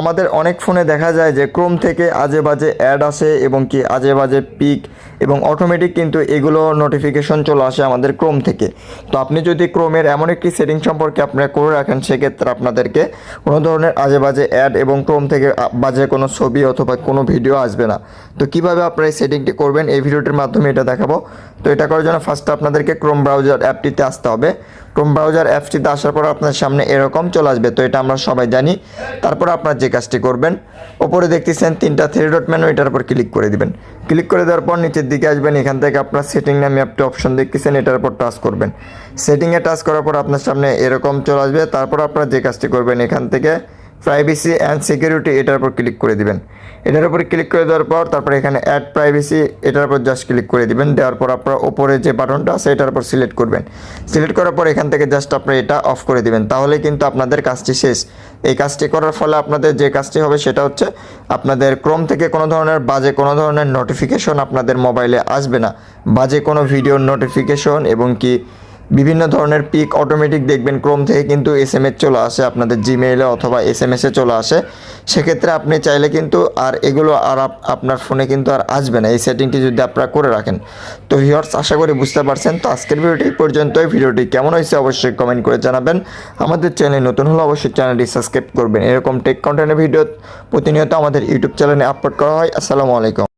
আমাদের অনেক ফোনে দেখা যায় যে ক্রোম থেকে আজে বাজে অ্যাড আসে এবং কি আজে বাজে পিক এবং অটোমেটিক কিন্তু এগুলো নোটিফিকেশন চলে আসে আমাদের ক্রোম থেকে। তো আপনি যদি ক্রোমের এমন একটি সেটিং সম্পর্কে আপনারা করে রাখেন, সেক্ষেত্রে আপনাদেরকে কোনো ধরনের আজে বাজে অ্যাড এবং ক্রোম থেকে বাজে কোনো ছবি অথবা কোনো ভিডিও আসবে না। তো কীভাবে আপনারা এই সেটিংটি করবেন? এই ভিডিওটির মাধ্যমে এটা দেখাবো। তো এটা করার জন্য ফার্স্ট আপনাদেরকে ক্রোম ব্রাউজার অ্যাপটিতে আসতে হবে। ক্রোম ব্রাউজার অ্যাপসটিতে আসার পর আপনার সামনে এরকম চলে আসবে। তো এটা আমরা সবাই জানি। তারপর আপনার যে কাজটি করবেন, ওপরে দেখতেছেন তিনটা থ্রি ডট মেনু এটার উপর ক্লিক করে দিবেন। ক্লিক করে দেওয়ার পর নিচের দিকে আসবেন, এখান থেকে আপনার সেটিং নামে একটা অপশন দেখতেছেন, এটার উপর টাচ করবেন। সেটিংয়ে টাচ করার পর আপনার সামনে এরকম চলে আসবে। তারপর আপনার যে কাজটি করবেন, এখান থেকে প্রাইভেসি অ্যান্ড সিকিউরিটি এটার উপর ক্লিক করে দিবেন। এটার উপর ক্লিক করে দেওয়ার পর তারপর এখানে অ্যাড প্রাইভেসি এটার উপর জাস্ট ক্লিক করে দিবেন। দেওয়ার পর আপনার ওপরে যে বাটনটা আছে এটার উপর সিলেক্ট করবেন। সিলেক্ট করার পর এখান থেকে জাস্ট আপনি এটা অফ করে দিবেন। তাহলে কিন্তু আপনাদের কাজটি শেষ। এই কাজটি করার ফলে আপনাদের যে কাজটি হবে সেটা হচ্ছে আপনাদের ক্রোম থেকে কোনো ধরনের বাজে, কোনো ধরনের নোটিফিকেশন আপনাদের মোবাইলে আসবে না। বাজে কোনো ভিডিওর নোটিফিকেশন এবং কি বিভিন্ন ধরনের পিক অটোমেটিক দেখবেন ক্রোম থেকে কিন্তু এস এম এস চলে আসে আপনাদের জিমেইলে অথবা এস এম এসে চলে আসে। সেক্ষেত্রে আপনি চাইলে কিন্তু আর এগুলো আর আপ- আপনার ফোনে কিন্তু আর আসবে না। এই সেটিংটি যদি আপনারা করে রাখেন। তো ভিউয়ার্স আশা করি বুঝতে পারছেন। তো আজকের ভিডিওটি পর্যন্তই। ভিডিওটি কেমন হয়েছে অবশ্যই কমেন্ট করে জানাবেন। আমাদের চ্যানেল নতুন হলে অবশ্যই চ্যানেলটি সাবস্ক্রাইব করবেন। এরকম টেক কন্টেন্টের ভিডিও প্রতিনিয়ত আমাদের ইউটিউব চ্যানেলে আপলোড করা হয়। আসসালামু আলাইকুম।